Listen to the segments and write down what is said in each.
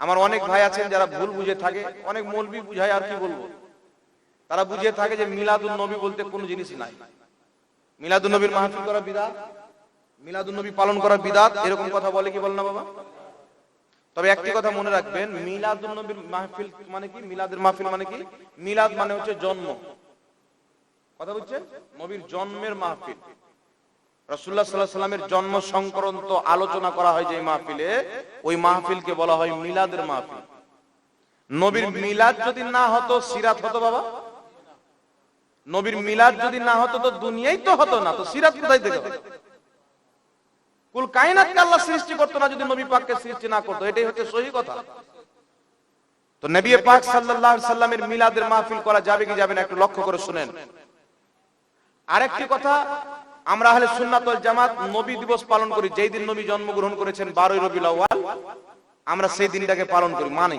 আমার অনেক ভাই আছেন যারা ভুল বুঝে থাকে অনেক মৌলবি বুঝায় আর কি বলব? তারা বুঝে থাকে যে মিলাদুন নবী বলতে কোনো জিনিস নাই। মিলাদুন নবীর মাহফিল করা বিদাত মিলাদুন নবী পালন করা বিদাত এরকম কথা বলে কি বল না বাবা? তবে একটি কথা মনে রাখবেন মিলাদুল নবীর মাহফিল মানে কি? মিলাদের মাহফিল মানে কি? মিলাদ মানে হচ্ছে জন্ম। কথা বুঝছেন? নবীর জন্মের মাহফিল। রাসূলুল্লাহ সাল্লাল্লাহু আলাইহি সাল্লামের জন্ম সংক্রান্ত আলোচনা করা হয় যে মাহফিলে, ওই মাহফিলকে বলা হয় মিলাদের মাহফিল। নবীর মিলাদ যদি না হতো, সিরাত হতো বাবা? নবীর মিলাদ যদি না হতো, তো দুনিয়াই তো হতো না, তো সিরাত কোথায় থেকে? কুল কায়নাতকে আল্লাহ সৃষ্টি করতো না যদি নবী পাককে সৃষ্টি না করতো, এটাই হচ্ছে সহি কথা। তো নবী পাক সাল্লাল্লাহু আলাইহি সাল্লামের মিলাদের মাহফিল করা যাবে কি যাবে না, একটু লক্ষ্য করে শুনেন। আরেকটি কথা আমরা আহলে সুন্নাত জামাত নবী দিবস পালন করি। যেই দিন নবী জন্মগ্রহণ করেছেন 12 রবিউল আউয়াল, আমরা সেই দিনটাকে পালন করি। মানি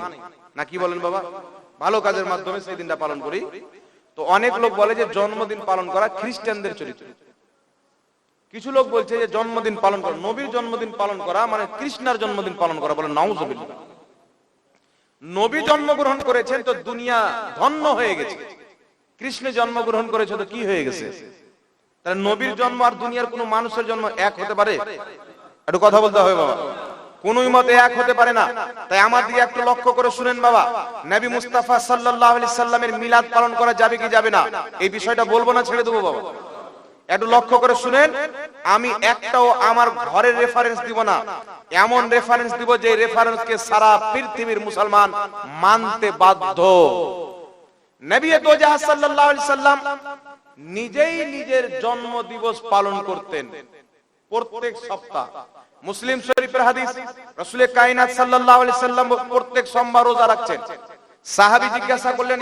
না, কি বলেন বাবা? ভালো কাজের মাধ্যমে সেই দিনটা পালন করি। তো অনেক লোক বলে যে জন্মদিন পালন করা খ্রিস্টানদের চরিত্র। কিছু লোক বলছে যে জন্মদিন পালন করা, নবীর জন্মদিন পালন করা মানে কৃষ্ণার জন্মদিন পালন করা বলে নাউজুবিল্লাহ। নবী জন্মগ্রহণ করেছেন তো দুনিয়া ধন্য হয়ে গেছে। কৃষ্ণ জন্মগ্রহণ করেছে তো কি হয়ে গেছে? তাহলে নবীর জন্ম আর দুনিয়ার কোন মানুষের জন্ম এক হতে পারে? একটু কথা বলতে হবে বাবা। কোন মতে এক হতে পারে না। তাই আমার দিকে একটু লক্ষ্য করে শুনেন বাবা। নবী মুস্তাফা সাল্লামের মিলাদ পালন করা যাবে কি যাবে না? এই বিষয়টা বলব না ছেড়ে দেবো বাবা। একটু লক্ষ্য করে শুনেন। আমি একটাও আমার ঘরের রেফারেন্স দিব না। এমন রেফারেন্স দিব যে রেফারেন্সকে সারা পৃথিবীর মুসলমান মানতে বাধ্য। নবী দোজাহ সাল্লাল্লাহু আলাইহি সাল্লাম নিজেই নিজের জন্ম দিবস পালন করতেন। প্রত্যেক সপ্তাহ। মুসলিম শরীফের হাদিস, রাসূল কায়নাত সাল্লাল্লাহু আলাইহি সাল্লাম প্রত্যেক সোমবার রোজা রাখছেন। সাহাবী জিজ্ঞাসা করলেন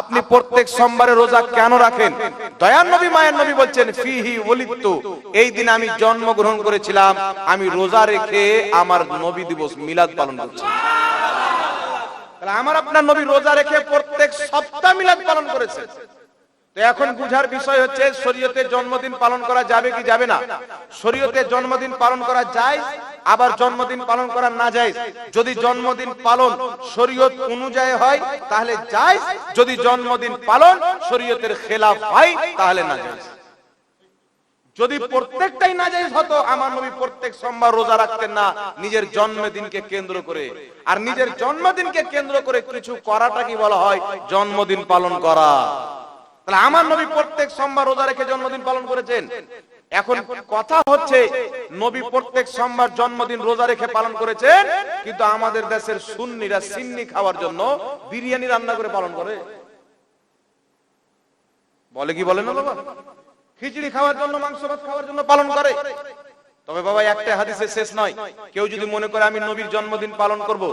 আপনি প্রত্যেক সোমবারে রোজা কেন রাখেন? দয়ার নবী, মায়ের নবী বলছেন, ফিহি ওলিদতু, এই দিন আমি জন্মগ্রহণ করেছিলাম, আমি রোজা রেখে আমার নবী দিবস মিলাদ পালন করছি। আমার আপনার নবী রোজা রেখে প্রত্যেক সপ্তাহ মিলাদ পালন করেছে। তো এখন বুঝার বিষয় হচ্ছে, শরীয়তে জন্মদিন পালন করা যাবে কি যাবে না? শরীয়তে জন্মদিন পালন করা যায়, আবার জন্মদিন পালন করা না যায়। যদি জন্মদিন পালন শরীয়ত অনুযায়ী হয়, তাহলে যায়। যদি জন্মদিন পালন শরীয়তের খেলাফ হয়, তাহলে না যায়। যদি প্রত্যেকটাই নাজাইজ হতো, আমার নবী প্রত্যেক সোমবার রোজা রাখতেন না, নিজের জন্মদিনকে কেন্দ্র করে। আর নিজের জন্মদিনকে কেন্দ্র করে কিছু করাটা কি বলা হয়? জন্মদিন পালন করা। তাহলে আমার নবী প্রত্যেক সোমবার রোজা রেখে জন্মদিন পালন করেছেন? এখন কথা হচ্ছে, নবী প্রত্যেক সোমবার জন্মদিন রোজা রেখে পালন করেছেন, কিন্তু আমাদের দেশের সুন্নিরা সিন্নি খাওয়ার জন্য বিরিয়ানি রান্না করে পালন করে। বলে কি বলে না বাবা? খিচড়ি খাওয়ার জন্য, মাংস ভাত খাওয়ার জন্য পালন করে। তবে বাবা, একটা হাদিসে শেষ নয়। কেউ যদি মনে করে আমি নবীর জন্মদিন পালন করব,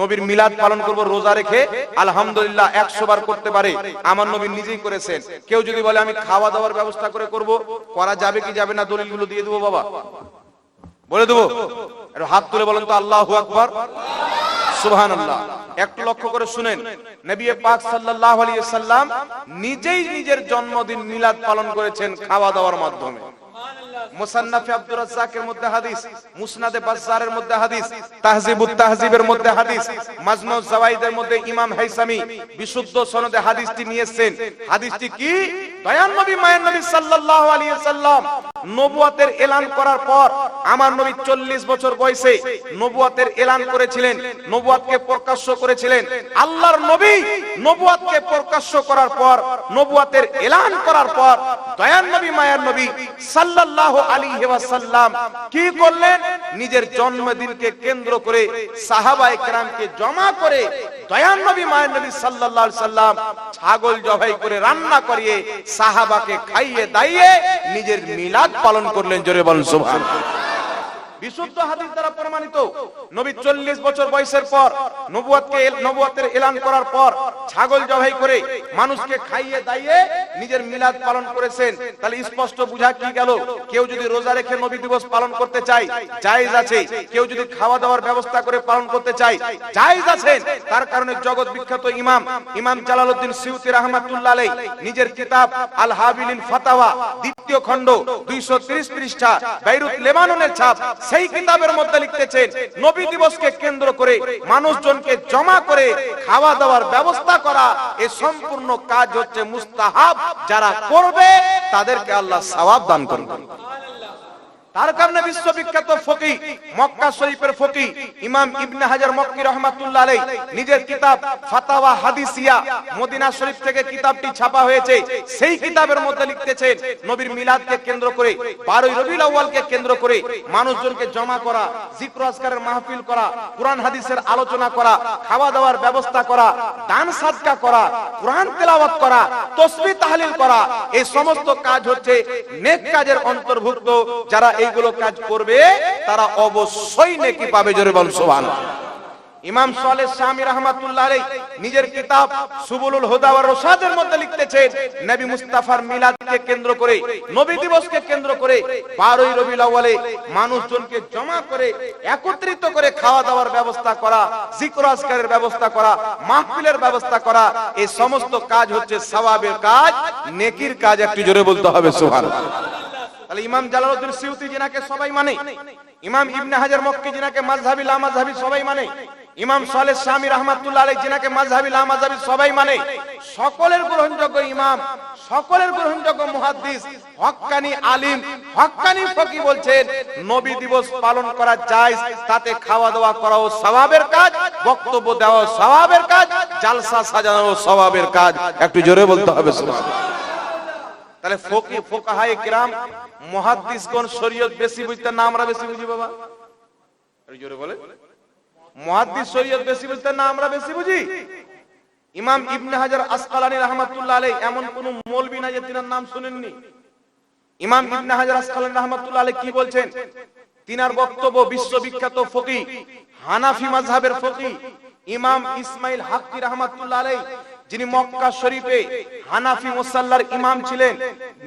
নবীর মিলাদ পালন করব, রোজা রেখে আলহামদুলিল্লাহ একশো বার করতে পারে, আমার নবী নিজেই করেছেন। কেউ যদি বলে আমি খাওয়া দাওয়ার ব্যবস্থা করে করব, করা যাবে কি যাবে না দলিলগুলো দিয়ে দেবো বাবা। বলে দেবো? হাত তুলে বলেন তো, আল্লাহ আকবর। সুবহানাল্লাহ। একটু লক্ষ্য করে শুনেন। নবী পাক সাল্লাহ আলিয়া সাল্লাম নিজেই নিজের জন্মদিন মিলাদ পালন করেছেন খাওয়া দাওয়ার মাধ্যমে। মুসান্নাফে আব্দুর রাজ্জাকের মধ্যে হাদিস, মুসনাদে বাজ্জারের মধ্যে হাদিস, তাহজিবুত তাহজিবের মধ্যে হাদিস মাজমু জাওয়াইদের মধ্যে ইমাম হাইসামি বিশুদ্ধ সনদে হাদিসটি নিয়েছেন। হাদিসটি কি? দয়ান নবী, মায়ের নবী সাল্লাল্লাহু আলাইহি সাল্লাম এলান করার পর আমার নবী 40 বছর বয়সে নবুয়াতের এলান করেছিলেন, নবুয়াতকে প্রকাশ্য করেছিলেন। আল্লাহর নবী নবুয়াতকে প্রকাশ্য করার পর, নবুয়াতের এলান করার পর দয়ান নবী, মায়ের নবী সাল্লাল্লাহু কি করলেন? নিজের জন্মদিনকে কেন্দ্র করে জমা করে দয়ান নবী, মায়ের নবী সাল্লাম ছাগল জবাই করে রান্না করিয়ে সাহাবাকে খাইয়ে দাইয়ে নিজের মিলাদ পালন করলেন। জোরে বলেন সুবহানাল্লাহ। বিশুদ্ধ হাদিস দ্বারা প্রমাণিত। নবী চল্লিশ বছর বয়সের পর নবুয়াতকে নবুয়াতের এলান করার পর ছাগল জবাই করে মানুষকে খাইয়ে দাইয়ে নিজের মিলাদ পালন করেছেন। তাহলে স্পষ্ট বুঝা কি গেল? কেউ যদি রোজা রেখে নবী দিবস পালন করতে চায়, জায়েজ আছে। কেউ যদি খাওয়া দাওয়ার ব্যবস্থা করে পালন করতে চায়, জায়েজ আছে তার কারণে জগৎ বিখ্যাত ইমাম ইমাম জালালউদ্দিন সিউতি রাহমাতুল্লাহ আলাইহি নিজের কিতাব আল হাবিলিল ফাতাওয়া দ্বিতীয় খণ্ড 230 পৃষ্ঠা, বেইরুত লেবাননের ছাপ সেই কিতাবের মধ্যে লিখতেছেন, নবী দিবসকে কেন্দ্র করে মানুষজনকে জমা করে খাওয়া দাওয়ার ব্যবস্থা করা, এ সম্পূর্ণ কাজ হচ্ছে মুস্তাহাব। যারা করবে, তাদেরকে আল্লাহ সওয়াব দান করবেন তার কারণে বিশ্ববিখ্যাত ফকি মক্কা শরীফের ফকি ইমাম ইবনে হাজার মক্কি রহমাতুল্লাহ আলাই নিজের কিতাব ফাতাওয়া হাদিসিয়া, মদিনা শরীফ থেকে কিতাবটি ছাপা হয়েছে। সেই কিতাবের মধ্যে লিখতেছেন, নবীর মিলাদকে কেন্দ্র করে 12 রবিউল আউয়ালকে কেন্দ্র করে মানুষজনকে জমা করা, জিক্র আজকারের মাহফিল করা, কোরআন হাদিসের আলোচনা করা, খাওয়া দাওয়ার ব্যবস্থা করা, দান সাদকা করা, কোরআন তেলাওয়াত করা, তসবিহ তাহলিল করা, এই সমস্ত কাজ হচ্ছে নেক কাজের অন্তর্ভুক্ত যারা এইগুলো কাজ করবে, তারা অবশ্যই নেকি পাবে, জোরে বল সুবহানাল্লাহ। ইমাম সালেহ শামী রাহমাতুল্লাহ নিজের কিতাব সুবুলুল হুদা ওয়ার রশাদের মধ্যে লিখতেছেন, নবী মুস্তাফার মিলাদকে কেন্দ্র করে, নবী দিবসকে কেন্দ্র করে 12ই রবিউল আউয়ালে মানুষজনকে জমা করে, একত্রিত করে খাওয়া দাওয়ার ব্যবস্থা করা, জিকর আজকারের ব্যবস্থা করা, মাহফিলের ব্যবস্থা করা, এই সমস্ত কাজ হচ্ছে সওয়াবের কাজ, নেকির কাজ, একটু জোরে বলতে হবে, সুবহানাল্লাহ। তাহলে ইমাম জালালউদ্দিন সিউতি জিনাকে সবাই মানে ইমাম ইবনে হাজার মক্কি জিনাকে মাযহাবি, লা মাযহাবি সবাই মানে ইমাম সালেহ শামী রাহমাতুল্লাহ আলাইহি জিনাকে মাযহাবি, লা মাযহাবি সবাই মানে সকলের গ্রহণযোগ্য ইমাম, সকলের গ্রহণযোগ্য মুহাদ্দিস হক্কানি আলিম হক্কানি ফকি বলছেন, নবী দিবস পালন করা জায়েজ, তাতে খাওয়া দাওয়া করাও সওয়াবের কাজ, বক্তব্য দেওয়া সওয়াবের কাজ, জালসা সাজানো সওয়াবের কাজ। একটু জোরে বলতে হবে, সুবহানাল্লাহ। তাহলে ফকি ফোকাহায়ে কিরাম, মুহাদ্দিসগণ শরীয়ত বেশি বুঝতেন না আমরা বেশি বুঝি বাবা? জোরে বলে। মুহাদ্দিস শরীয়ত বেশি বুঝতেন না আমরা বেশি বুঝি? ইমাম ইবনে হাজার আসকালানি রাহমাতুল্লাহ আলাইহি, এমন কোন মৌলবি না যে তিনার নাম শুনেননি। ইমাম ইবনে হাজার আসকালানি রাহমাতুল্লাহ আলাইহি কি বলছেন? তিনার বক্তব্য বিশ্ববিখ্যাত ফকি হানাফি মাযহাবের ফকি ইমাম ইসমাইল হাক্কি রাহমাতুল্লাহ আলাইহি। যিনি মক্কা শরীফে হানাফি মুসাল্লার ইমাম ছিলেন,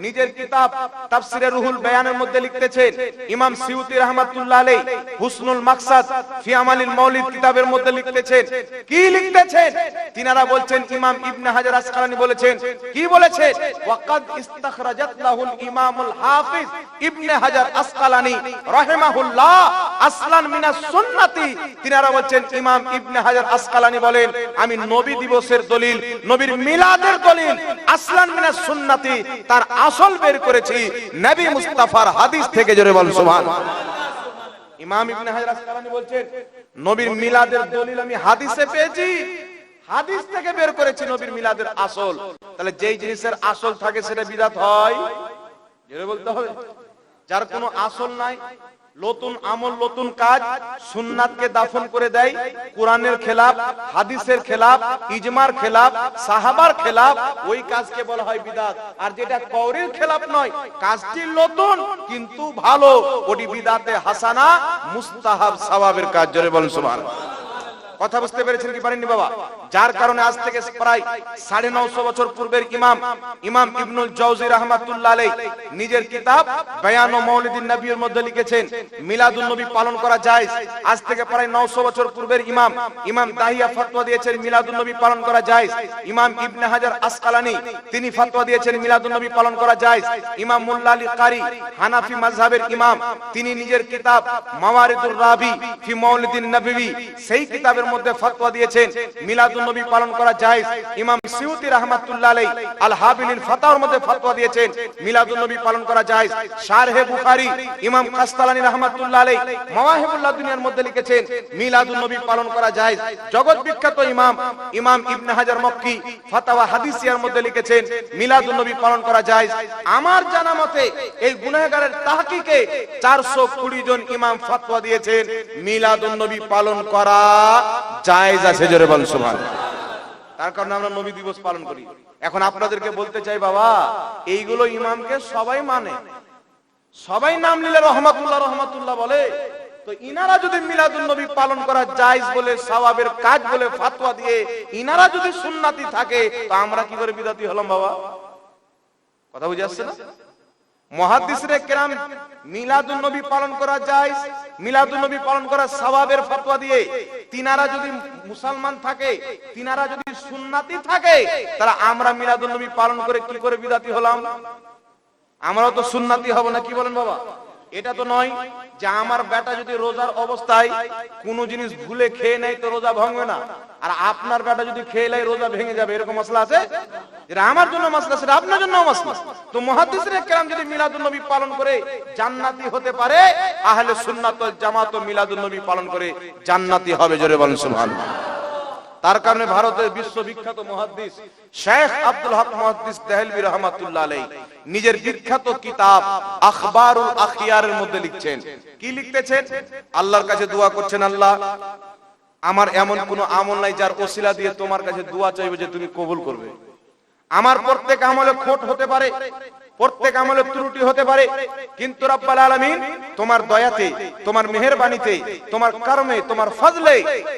নিজের কিতাব তাফসিরে রুহুল বায়ানের মধ্যে লিখতেছেন, ইমাম সিউতি রাহমাতুল্লাহ আলাইহি হুসনুল মাকসাদ ফি আমালিল মাউলিদ কিতাবের মধ্যে লিখতেছেন। কি লিখতেছেন? তিনারা বলছেন, ইমাম ইবনে হাজার আসকালানি বলেছেন, কি বলেছেন? ওয়াকাদ ইস্তাখরাজাত লাহুল ইমামুল হাফিজ ইবনে হাজার আসকালানি রাহিমাহুল্লাহ আসলান মিনাস সুন্নাতি। তিনারা বলছেন, ইমাম ইবনে হাজার আসকালানি বলেন, আমি নবী দিবসের দলিল নবীর মিলাদের দলিল, আসলান মিনাস সুন্নাতি, তার আসল বের করেছি নবী মুস্তাফার হাদিস থেকে জোরে বল, সুবহান। ইমাম ইবনে হাজার আসকালানি বলছেন, নবীর মিলাদের দলিল আমি হাদিসে পেয়েছি, হাদিস থেকে বের করেছি নবীর মিলাদের আসল। তাহলে যেই জিনিসের আসল থাকে সেটা বিদাত হয়। জোরে বলতে হবে। যার কোনো আসল নাই নতুন আমল, নতুন কাজ সুন্নাতকে দাফন করে দেয়। কোরআনের খেলাফ, হাদিসের খেলাফ, ইজমার খেলাফ, সাহাবার খেলাফ, ওই কাজকে বলা হয় বিদাত। আর যেটা কৌরের খেলাফ নয়, কাজটি নতুন কিন্তু ভালো। ওটি বিদাতে হাসানা, মুস্তাহাব সওয়াবের কাজ, জোরে বলেন সুবহানাল্লাহ। কথা বুঝতে পেরেছেন কি পারেননি বাবা? যার কারণে আজ থেকে প্রায় সাড়ে নশো বছর পূর্বের ইমাম ইমাম ইবনুল জৌজি রহমাতুল্লাহ আলাই নিজের কিতাব বয়ান ও মৌলিদিন নবীর মধ্যে লিখেছেন, মিলাদুন নবী পালন করা যায় আজ থেকে প্রায় নশো বছর পূর্বের ইমাম ইমাম দাহিয়া ফতোয়া দিয়েছেন, মিলাদুন নবী পালন করা যায় ইমাম ইবনে হাজার আসকালানি, তিনি ফতোয়া দিয়েছেন, মিলাদুন নবী পালন করা যায় ইমাম মুল্লা আলী কারি, হানাফি মাযহাবের ইমাম, তিনি নিজের কিতাব মাওয়ারিদুর রাবি ফি মৌলিদিন নবী, সেই কিতাবের মধ্যে ফতোয়া দিয়েছেন, মিলাদুন নবী পালন করা জায়েজ। ইমাম সিউতি রাহমাতুল্লাহ আলাইহি আল হাবিলিল ফাতাওয়ার মধ্যে ফতোয়া দিয়েছেন, মিলাদুন নবী পালন করা জায়েজ। শারহে বুখারী, ইমাম কাস্তালানি রাহমাতুল্লাহ আলাইহি মাওয়াহিবুল্লাহ দুনিয়ার মধ্যে লিখেছেন, মিলাদুন নবী পালন করা জায়েজ। জগৎ বিখ্যাত ইমাম ইমাম ইবনে হাজার মক্কি ফাতাওয়া হাদিসিয়ার মধ্যে লিখেছেন, মিলাদুন নবী পালন করা জায়েজ। আমার জানা মতে, এই গুনাহগারের তাহকিকে 420 জন ইমাম ফতোয়া দিয়েছেন, মিলাদুন নবী পালন করা জায়েজ আছে, জোরে বল সুবহানাল্লাহ তার কারণে আমরা নবী দিবস পালন করি। এখন আপনাদেরকে বলতে চাই, বাবা, এইগুলো ইমামকে সবাই মানে। সবাই নাম নিলে রহমাতুল্লাহ রহমাতুল্লাহ বলে। তো ইনারা যদি মিলাদুন নবী পালন করা জায়েজ বলে, সওয়াবের কাজ বলে ফাতোয়া দিয়ে ইনারা যদি সুন্নাতি থাকে, তো আমরা কি করে বিদাতি হলাম, বাবা? কথা বুঝে আসছে না? আমরাও তো সুন্নাতি হব না, কি বলেন বাবা? এটা তো নয় যে আমার বেটা যদি রোজার অবস্থায় কোন জিনিস ভুলে খেয়ে নেয় তো রোজা ভাঙবে না। আর আপনার বেটা যদি খেয়ে নেয়, রোজা ভেঙে যাবে, এরকম মশলা আছে? আমার জন্য মশলা, সেটা আপনার জন্য মশলা। তো মহাদিসের কেরাম যদি মিলাদুন নবী পালন করে, জান্নাতি হতে পারে? আহলে সুন্নাত জামাত ও মিলাদুন নবী পালন করে জান্নাতি হবে, জোরে বলেন সুবহানাল্লাহ। তার কারণে ভারতের বিশ্ববিখ্যাত মহাদ্দিস শেখ আব্দুল হক মহাদ্দিস দেহলভি রহমাতুল্লাহ আলাই নিজের বিখ্যাত কিতাব আখবারুল আখিয়ারের মধ্যে লিখছেন। কি লিখতেছেন? আল্লাহর কাছে দোয়া করছেন, আল্লাহ, আমার এমন কোন আমল নাই যার ওসিলা দিয়ে তোমার কাছে দোয়া চাইবে যে তুমি কবুল করবে। আমার প্রত্যেক আমলে খোট হতে পারে। প্রত্যেক আমলে ত্রুটি হতে পারে, কিন্তু রব্বাল আলামিন তোমার দয়াতে, তোমার মেহেরবানিতে, তোমার কর্মে তোমার ফজলে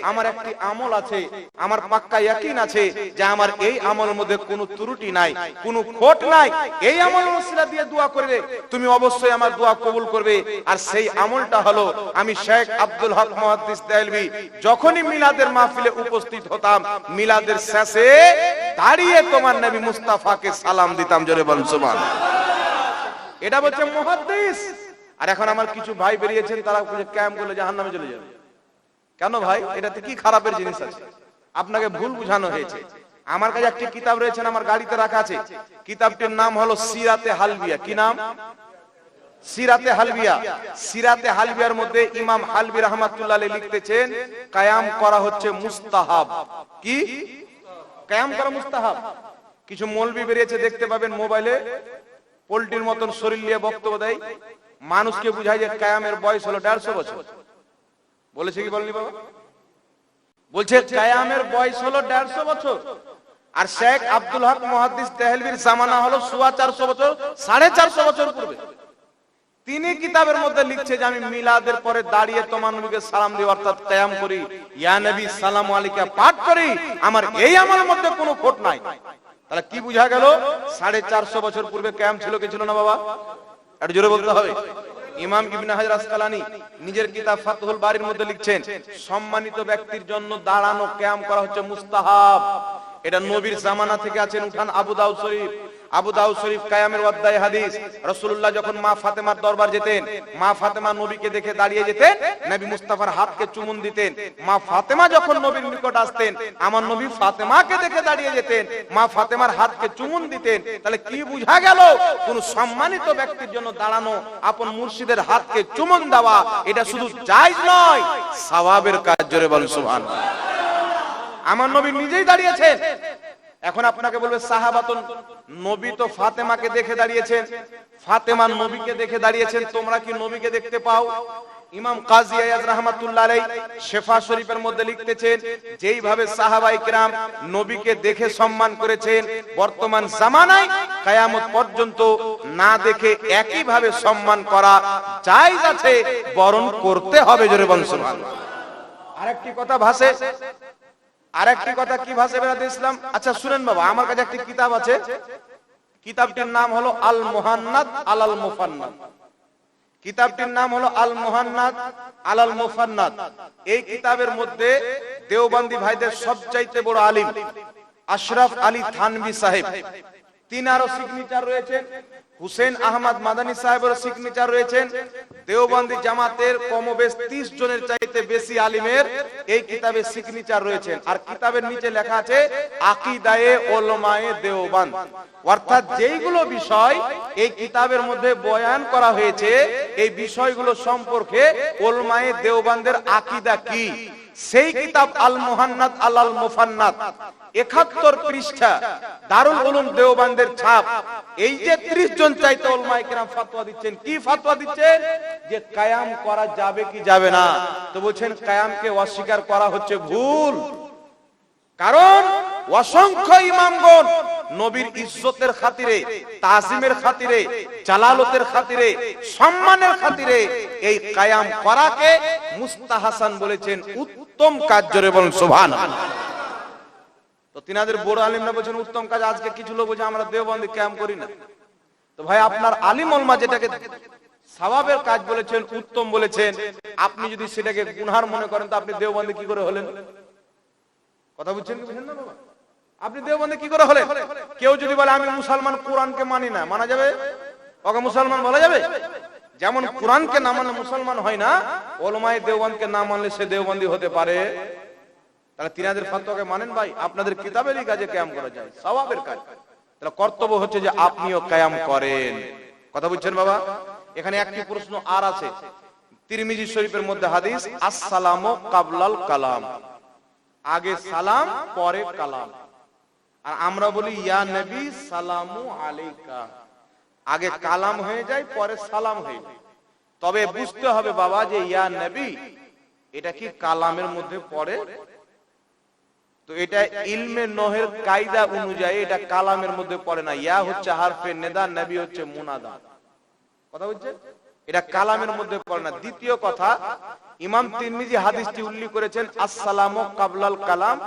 আমার একটি আমল আছে, আমার পাক্কা ইয়াকিন আছে যে আমার এই আমলের মধ্যে কোনো ত্রুটি নাই, কোনো খোট নাই। এই আমল ওসিলা দিয়ে দোয়া করবে তুমি অবশ্যই আমার দোয়া কবুল করবে। আর সেই আমলটা হলো, আমি শেখ আব্দুল হক মুহাদ্দিস দেলভি যখনই মিলাদের মাহফিলে উপস্থিত হতাম, মিলাদের শেষে দাঁড়িয়ে তোমার নবী মুস্তাফাকে সালাম দিতাম, জোরে বলুন সুবহানাল্লাহ। এটা বলছে মুহাদ্দিস। আর এখন আমার কিছু ভাই বেরিয়েছেন, তারা ক্যাম্প করলে জাহান্নামে চলে যাবে। কেন ভাই? এটাতে কি খারাপের জিনিস আছে? আপনাকে ভুল বুঝানো হয়েছে। আমার কাছে একটি কিতাব রয়েছে আমার গাড়িতে রাখা আছে। কিতাবটির নাম হলো সিরাতে হালবিয়া। কি নাম? সিরাতে হালবিয়া। সিরাতে হালবিয়ার মধ্যে ইমাম হালবি রহমাতুল্লাহ লিখতেছেন কায়াম করা হচ্ছে মুস্তাহাব। কি? কায়াম করা মুস্তাহাব। কিছু মৌলবি বেরিয়েছে, দেখতে পাবেন মোবাইলে। পোল্ট্রির মতন শরীর নিয়ে বক্তব্য দেয়। মানুষকে বুঝায় যে কায়ামের বয়স হলো দেড়শো বছর। বলেছে কি বলেনি বাবা? বলছে কায়ামের বয়স হলো দেড়শো বছর। আর শেখ আব্দুল হক মহাদিস তেহলবির জামানা হলো সোয়া চারশো বছর, সাড়ে চারশো বছর পূর্বে। তিনি কিতাবের মধ্যে লিখছে যে আমি মিলাদের পরে দাঁড়িয়ে তোমার নবীকে সালাম দিই অর্থাৎ কায়াম করি। ইয়া নবী, সালাম আলাইকা, পাঠ করি। আমার এই আমলের মধ্যে কোনো খোট নাই। তাহলে কি বুঝা গেল? সাড়ে চারশো বছর পূর্বে ক্যাম্প ছিল, কি ছিল না বাবা? একটু জোরে বলতে হবে। ইমাম ইবনে নিজের কিতাব ফাতহুল বাড়ির মধ্যে লিখছেন, সম্মানিত ব্যক্তির জন্য দাঁড়ানো ক্যাম্প করা হচ্ছে মুস্তাহাব। এটা নবীর জামানা থেকে আছেন উঠান আবু দাউদ শরীফ। আবু দাউদ শরীফ কায়ামের অধ্যায় হাদিস। রাসূলুল্লাহ যখন মা ফাতেমার দরবার যেতেন, মা ফাতেমা নবীকে দেখে দাঁড়িয়ে যেতেন, নবী মুস্তাফার হাতকে চুমুন দিতেন। মা ফাতেমা যখন নবীর নিকট আসতেন, আমার নবী ফাতেমাকে দেখে দাঁড়িয়ে যেতেন, মা ফাতেমার হাতকে চুমুন দিতেন। তাহলে কি বুঝা গেল? কোন সম্মানিত ব্যক্তির জন্য দাঁড়ানো, আপন মুর্শিদের হাতকে চুমুন দেওয়া, এটা শুধু জায়েজ নয়, সওয়াবের কাজ। জোরে বলেন, সুবহানাল্লাহ। আমার নবী নিজেই দাঁড়িয়েছেন। এখন আপনাকে বলবে, সাহাবাতন, নবী তো ফাতেমাকে দেখে দাঁড়িয়েছেন। ফাতেমা নবীকে দেখে দাঁড়িয়েছেন, তোমরা কি নবীকে দেখতে পাও? ইমাম কাজী আয়াজ রাহমাতুল্লাহ আলাই শেফা শরীফের মধ্যে লিখতেছেন, যেইভাবে সাহাবাই কিরাম নবীকে দেখে সম্মান করেছেন, বর্তমান জামানায় কায়ামত পর্যন্ত না দেখে একই ভাবে সম্মান করা জায়েজ আছে বরণ করতে হবে। জোরে বলুন সুবহানাল্লাহ। আরেকটি কথা ভাসে আরেকটি কথা কি ভাষা বেরাতে ইসলাম? আচ্ছা শুনেন বাবা, আমার কাছে একটি কিতাব আছে। কিতাবটির নাম হলো আল মুহান্নাদ আলাল মুফান্নাদ কিতাবটির নাম হলো আল মুহান্নাদ আলাল মুফান্নাদ এই কিতাবের মধ্যে দেওবন্দি ভাইদের সবচাইতে বড় আলিম আশরাফ আলী থানভি সাহেব। তিনারও সিগনেচার রয়েছে। হুসেন আহমদ মাদানী সাহেবের সিগনেচার রয়েছেন। দেওবন্দি জামাতের কমবেশ 30 জনের চাইতে বেশি আলিমের এই কিতাবে সিগনেচার রয়েছেন। আর কিতাবের নিচে লেখা আছে, আকিদায়ে ওলমায়ে দেওবান অর্থাৎ যেইগুলো বিষয় এই কিতাবের মধ্যে বয়ান করা হয়েছে, এই বিষয়গুলো সম্পর্কে ওলমায়ে দেওবানদের আকিদা কি? সেই কিতাব আল মুহান্নাদ আলাল মুফান্নাদ একাত্তর পৃষ্ঠা, দারুল উলুম দেওবানদের ছাপ। এই যে 30 জন চাইতে ওলমায়ে কেরাম ফতোয়া দিচ্ছেন, কি ফতোয়া দিচ্ছেন? যে কায়াম করা যাবে কি যাবে না। তো বলছেন, কায়ামকে অস্বীকার করা হচ্ছে ভুল। কারণ অসংখ্য ইমামগণ নবীর ইজ্জতের খাতিরে, তাজিমের খাতিরে, জালালতের খাতিরে, সম্মানের খাতিরে এই কায়াম করাকে মুস্তাহাসান বলেছেন উত্তম কাজ জোরে বলেন, সুবহানাল্লাহ। তো তিনাদের বড় আলিমরা বলছেন, উত্তম কাজ আজকে কিছু লোক বলছে, আমরা দেওবন্দি ক্যাম্প করি না। তো ভাই, আপনার আলিম ওলমা যেটাকে সওয়াবের কাজ বলেছেন, উত্তম বলেছেন, আপনি যদি সেটাকে গুনহার মনে করেন, তো আপনি দেওবন্দে কি করে হলেন? কথা বুঝছেন কি বুঝেন না, বাবা? আপনি দেওবন্দে কি করে হলেন? কেউ যদি বলে, আমি মুসলমান, কোরআনকে মানি না। মানা যাবে? ওকে মুসলমান বলা যাবে? যেমন কোরআনকে না মানলে মুসলমান হয় না, ওলমায় দেওবন্দকে না মানলে সে দেওবন্দি হতে পারে। তাহলে তিনাদের ফাতোয়াকে মানেন ভাই, আপনাদের কিতাবেরই কাজে ক্যাম করা যায়, সওয়াবের কাজ। তাহলে কর্তব্য হচ্ছে যে আপনিও কায়াম করেন। কথা বুঝছেন বাবা? এখানে একটি প্রশ্ন আর আছে। তিরমিজি শরীফের মধ্যে হাদিস, আসসালামু কাবলাল কালাম। আগে সালাম, পরে কালাম। আর আমরা বলি, ইয়া নবী সালামু আলাইকা। আগে কালাম হয়ে যায় পরে সালাম হয়ে যায়। তবে বুঝতে হবে বাবা যে ইয়া নবী এটা কি কালামের মধ্যে পড়ে? তো এটা ইলমে নহের কায়দা অনুযায়ী এটা কালামের মধ্যে পড়ে না। ইয়া হচ্ছে হারফে নেদা নবী হচ্ছে মুনাদা। কথা বলছে এটা কালামের মধ্যে পড়ে না। দ্বিতীয় কথা, ইমাম তিরমিজি হাদিসটি উল্লেখ করেছেন, আসসালামু কাবলাল কালাম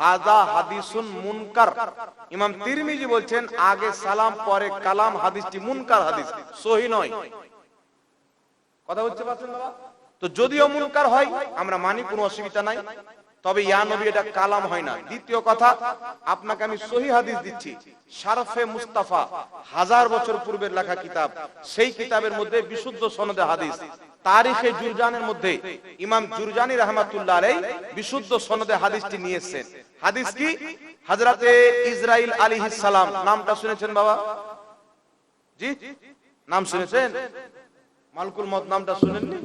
হাজা হাদিসুন মুনকার। ইমাম তিরমিজি বলছেন, আগে সালাম, পরে কালাম, হাদিসটি মুনকার হাদিস, সহি নয়। কথা হচ্ছে পাচ্ছেন বাবা? তো যদিও মুনকার হয়, আমরা মানি কোনো অসুবিধা নাই। তবে ইয়া নবী, এটা কালাম হয় না। দ্বিতীয় কথা, আপনাকে আমি সহি হাদিস দিচ্ছি। শারফে মুস্তাফা, হাজার বছর পূর্বের লেখা কিতাব। সেই কিতাবের মধ্যে বিশুদ্ধ সনদে হাদিস। তারিখে জুরজানের মধ্যে ইমাম জুরজানি রহমাতুল্লাহ আলাই বিশুদ্ধ সনদে হাদিসটি নিয়ে এসেছেন হাদিস কি? হযরতে ইসরাইল আলী সালাম। নামটা শুনেছেন বাবা? জি? নাম শুনেছেন? মালকুল মত নামটা শুনেননি?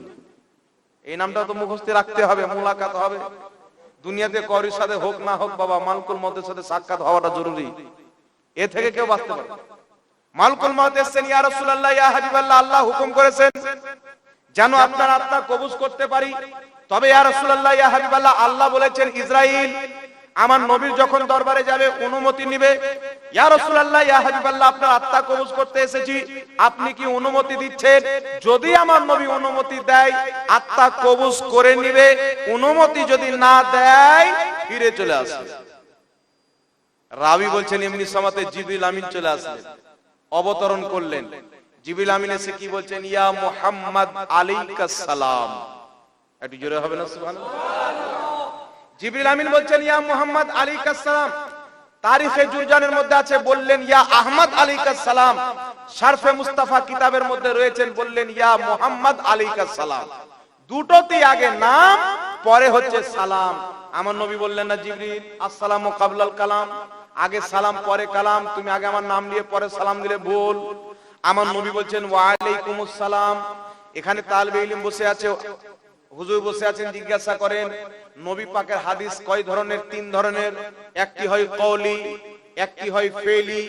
এই নামটা তো মুখস্থ রাখতে হবে, মোলাকাত হবে। দুনিয়াতে করির সাথে হোক না হোক বাবা, মালকুল মতের সাথে সাক্ষাৎ হওয়াটা জরুরি। এ থেকে কেউ বাঁচতে পারে মালকুল মত এসছেন, ইয়া রাসূলুল্লাহ, ইয়া হাবিবাল্লাহ, আল্লাহ হুকুম করেছেন, যেন আপনার আত্মা কবুজ করতে পারি। তবে ইয়া রাসূলুল্লাহ, ইয়া হাবিবাল্লাহ, আল্লাহ বলেছেন ইসরাইল আমার নবীর যখন দরবারে যাবে, অনুমতি নিবে। ইয়া রাসূলুল্লাহ, ইয়া হাবিবাল্লাহ, আপনার আত্মা কবুজ করতে এসেছি। আপনি কি অনুমতি দিচ্ছেন? যদি আমার নবী অনুমতি দেয়, আত্মা কবুজ করে নিবে। অনুমতি যদি না দেয়, ফিরে চলে আসবে। রাবি বলছেন, এমনি সমাতে জিবরিল আমিন চলে আসলেন অবতরণ করলেন। জিবরিল আমিন এসে কি বলছেন? ইয়া মুহাম্মদ আলাইকাস সালাম। একটু জোরে হবে না, সুবহানাল্লাহ? জিবরিল আমিন বলছেন, ইয়া মুহাম্মদ আলাইকাস সালাম। তারিফে জুরজানের মধ্যে আছে, বললেন, ইয়া আহমদ আলাইকাস সালাম। শারফে মুস্তাফা কিতাবের মধ্যে রয়েছেন, বললেন, ইয়া মুহাম্মদ আলাইকাস সালাম। দুটোতেই আগে নাম, পরে হচ্ছে সালাম। আমার নবী বললেন না, জিবরিল, আসসালামু কাবলাল কালাম। আগে সালাম, পরে কালাম। তুমি আগে আমার নাম নিয়ে, পরে সালাম দিলে ভুল। আমার নবী বলছেন, ওয়া আলাইকুমুস সালাম। এখানে তালবে ইলম বসে আছে হুজুর বসে আছেন, জিজ্ঞাসা করেন, নবী পাকের হাদিস কয় ধরনের? তিন ধরনের। একটি হয় কওলি, একটি হয় ফেলি,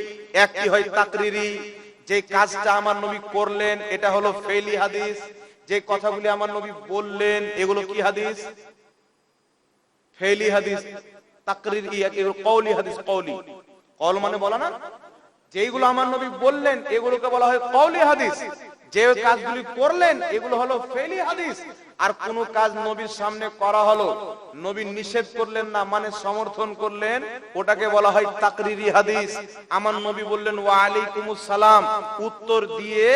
একটি হয় তাকরিরি। যে কাজটা আমার নবী করলেন, এটা হলো ফেলি হাদিস। যে কথাগুলি আমার নবী বললেন, এগুলো কি হাদিস? ফেলি হাদিস, তাকরির কওলি হাদিস, কওলি। কল মানে বলা না? যেগুলো আমার নবী বললেন, এগুলোকে বলা হয় কওলি হাদিস। যে কাজগুলি করলেন, এগুলো হলো ফেলি হাদিস। আর কোন কাজ নবীর সামনে করা হলো, নবী নিষেধ করলেন না মানে সমর্থন করলেন, ওটাকে বলা হয় তাকরিরি হাদিস। আমার নবী বললেন ওয়া আলাইকুমুস সালাম। উত্তর দিয়ে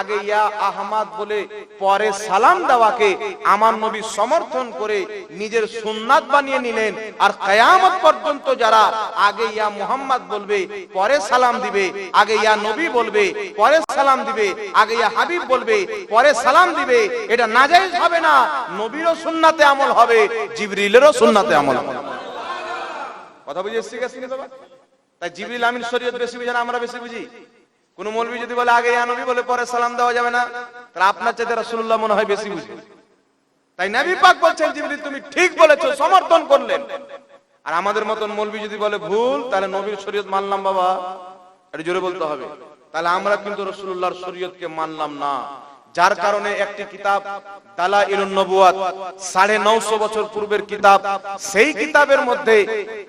আগে ইয়া আহমদ বলে, পরে সালাম দেওয়াকে আমার নবী সমর্থন করে নিজের সুন্নাত বানিয়ে নিলেন। আর কিয়ামত পর্যন্ত যারা আগে ইয়া মুহাম্মদ বলবে, পরে সালাম দিবে, আগে ইয়া নবী বলবে, পরে সালাম দিবে, আগে ইয়া হাবিব বলবে, পরে সালাম দিবে, এটা নাজায়েজ হবে না। নবীরও সুন্নাতে আমল হবে, জিবরিলেরও সুন্নাতে আমল হবে। কথা বুঝে এসছি গেছি তাই জিবরিল আমিন শরীয়ত বেশি বুঝে না, আমরা বেশি বুঝি। কোন মৌলবি যদি বলে, আগে ইয়া নবী বলে, পরে সালাম দেওয়া যাবে না, তাহলে আপনার চাইতে রাসূলুল্লাহ মনে হয় বেশি বুঝে। তাই নবী পাক বলছেন, জিবরিল, তুমি ঠিক বলেছ, সমর্থন করলেন। আর আমাদের মতন মৌলবি যদি বলে, ভুল, তাহলে নবীর শরীয়ত মানলাম বাবা। এটা জোরে বলতে হবে। তাহলে আমরা কিন্তু রসুল্লাহর শরীয়তকে মানলাম না। যার কারণে একটি কিতাব তালা ইলুন নবুয়াত সাড়ে নশো বছর পূর্বের কিতাব, সেই কিতাবের মধ্যে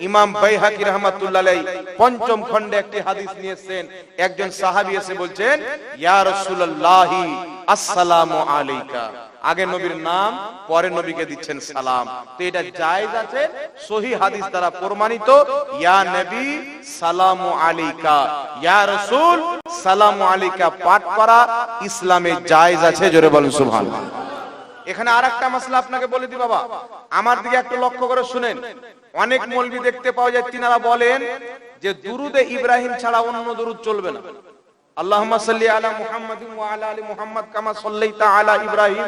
ইমাম বাইহাকি রহমাতুল্লাহ পঞ্চম খণ্ডে একটি হাদিস নিয়েছেন। একজন সাহাবি এসে বলছেন, ইয়া রাসূলুল্লাহি, আসসালামু আলাইকা। আগে নবীর নাম, পরে নবীকে দিচ্ছেন সালাম। তো এটা জায়েজ আছে, সহি হাদিস দ্বারা প্রমাণিত, ইয়া নবী সালামু আলাইকা, ইয়া রাসূল সালাম আলিকা পাঠ করা ইসলামে জায়েজ আছে, জোরে বলেন সুবহানাল্লাহ। এখানে আর একটা মাসলা আপনাকে বলে দি বাবা, আমার দিকে একটু লক্ষ্য করে শুনেন। অনেক মৌলবি দেখতে পাওয়া যায়, তিনারা বলেন যে দুরুদে ইব্রাহিম ছাড়া অন্য দুরুদ চলবে না। আলা মুহাম্মাদিন ওয়া আলা আলি মুহাম্মাদ কামা সাল্লাইতা আলা ইব্রাহিম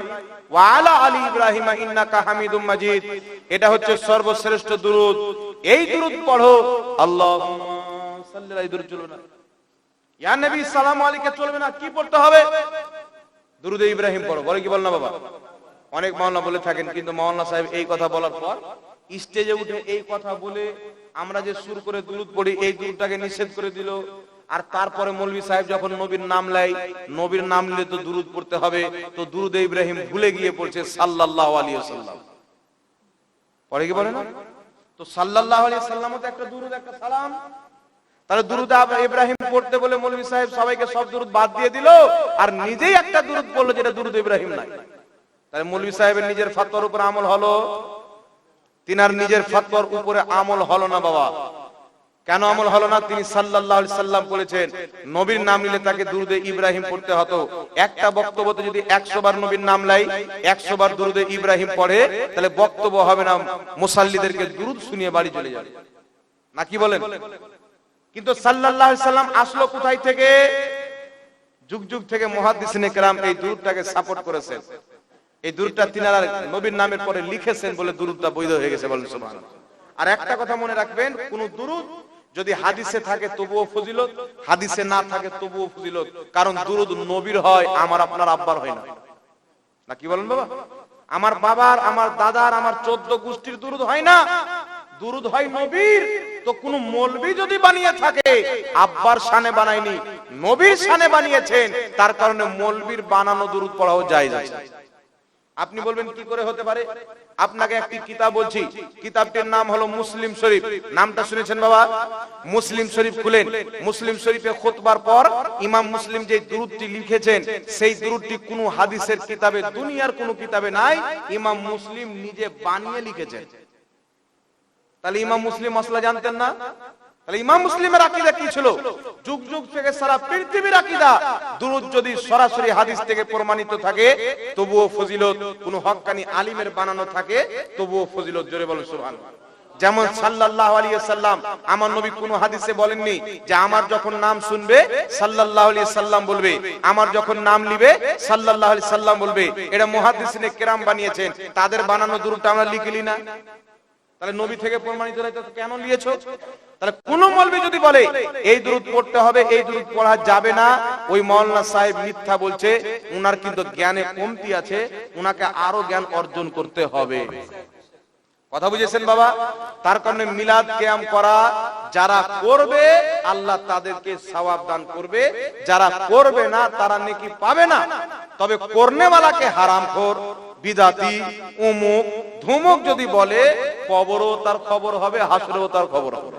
ওয়া আলা আলি ইব্রাহিম ইন্নাকা হামিদুম মাজিদ। এটা হচ্ছে সর্বশ্রেষ্ঠ এই পড়ো। চলবে না। ইয়া নবী, সালামু চলবে না। কি পড়তে হবে? ইব্রাহিম পড়ো। বলে কি বল না বাবা? অনেক মাওলানা বলে থাকেন, কিন্তু মাওলানা সাহেব এই কথা বলার পর স্টেজে উঠে এই কথা বলে আমরা যে সুর করে দুরুদ পড়ি, এই দুরুদটাকে নিষেধ করে দিল। আর তারপরে মৌলভী সাহেব যখন নবীর নাম লাই নবীর নাম নিলে তো দুরুদ পড়তে হবে। তো দুরুদে ইব্রাহিম ভুলে গিয়ে পড়ছে সাল্লাল্লাহু আলাইহি ওয়াসাল্লাম। পরে কি বলে না? তো সাল্লাল্লাহু আলাইহি সাল্লামও তো একটা দুরুদ, একটা সালাম। তাহলে দুরুদ ইব্রাহিম পড়তে বলে মৌলভী সাহেব সবাইকে সব দুরুদ বাদ দিয়ে দিল, আর নিজেই একটা দুরুদ পড়ল যেটা দুরুদ ইব্রাহিম নাই। তাহলে সাহেবের নিজের ফাতোয়ার উপর আমল হলো? তিনার নিজের ফাতোয়ার উপরে আমল হলো না বাবা? কেন আমল হলো না? তিনি আলাইহি সাল্লাম বলেছেন, নবীর নাম নিলে তাকে দুরুদে ইব্রাহিম পড়তে হতো। একটা বক্তব্যতে যদি 100 বার নবীর নাম লাই 100 বার দুরুদে ইব্রাহিম পড়ে, তাহলে বক্তব্য হবে না, মুসাল্লিদেরকে দুরুদ শুনিয়ে বাড়ি চলে যাবে। না কি বলেন? কিন্তু আলাইহি সাল্লাম আসলো কোথায় থেকে? যুগ যুগ থেকে মুহাদ্দিসিনে কেরাম এই দুরুদটাকে সাপোর্ট করেছেন। এই দুরুদটা তিনারা নবীর নামের পরে লিখেছেন বলে দুরুদটা বৈধ হয়ে গেছে বলেন আর একটা কথা মনে রাখবেন, কোন দুরুদ যদি হাদিসে থাকে তবুও ফজিলত হাদিসে না থাকে তবুও ফজিলত কারণ দুরুদ নবীর হয় আমার আপনার আব্বার হয় না। না। কি বলেন বাবা? আমার বাবার আমার দাদার আমার চোদ্দ গোষ্ঠীর দুরুদ হয় না। দুরুদ হয় নবীর। তো কোন মলবি যদি বানিয়ে থাকে আব্বার শানে বানায়নি নবীর শানে বানিয়েছেন তার কারণে মলবির বানানো দুরুদ পড়াও যায় যায় আপনি বলবেন কি করে হতে পারে? আপনাকে একটি কিতাব বলছি। কিতাবটির নাম হলো মুসলিম শরীফ। নামটা শুনেছেন বাবা? মুসলিম শরীফ খুলেন। মুসলিম শরীফে খুতবার পর ইমাম মুসলিম যে দুরুদটি লিখেছেন সেই দুরুদটি কোনো হাদিসের কিতাবে দুনিয়ার কোনো কিতাবে নাই। ইমাম মুসলিম নিজে বানিয়ে লিখেছেন। তাহলে ইমাম মুসলিম মশলা জানতেন না? যেমন সাল্লাম আমার নবী কোন হাদিসে বলেননি যে আমার যখন নাম শুনবে আলাইহি সাল্লাম বলবে। আমার যখন নাম নিবে আলাইহি সাল্লাম বলবে। এটা মুহাদ্দিসিনে কেরাম বানিয়েছেন। তাদের বানানো দুরুদটা আমরা লিখলি না। তাহলে নবী থেকে প্রমাণিত তো কেন নিয়েছো? তাহলে কোন মৌলবি যদি বলে, এই দুরুদ পড়তে হবে, এই দুরুদ পড়া যাবে না। ওই মাওলানা সাহেব মিথ্যা বলছে, উনার কিন্তু জ্ঞানে কমতি আছে, উনাকে আরও জ্ঞান অর্জন করতে হবে। কথা বুঝেছেন বাবা? তার কারণে মিলাদ কিয়াম করা, যারা করবে, আল্লাহ তাদেরকে সওয়াব দান করবে। যারা করবে না, তারা নেকি পাবে না। তবে করনেওয়ালাকে হারামখোর। বিদাতি উমুক ধুমুক যদি বলে কবরও তার খবর হবে হাসরেও তার খবর হবে।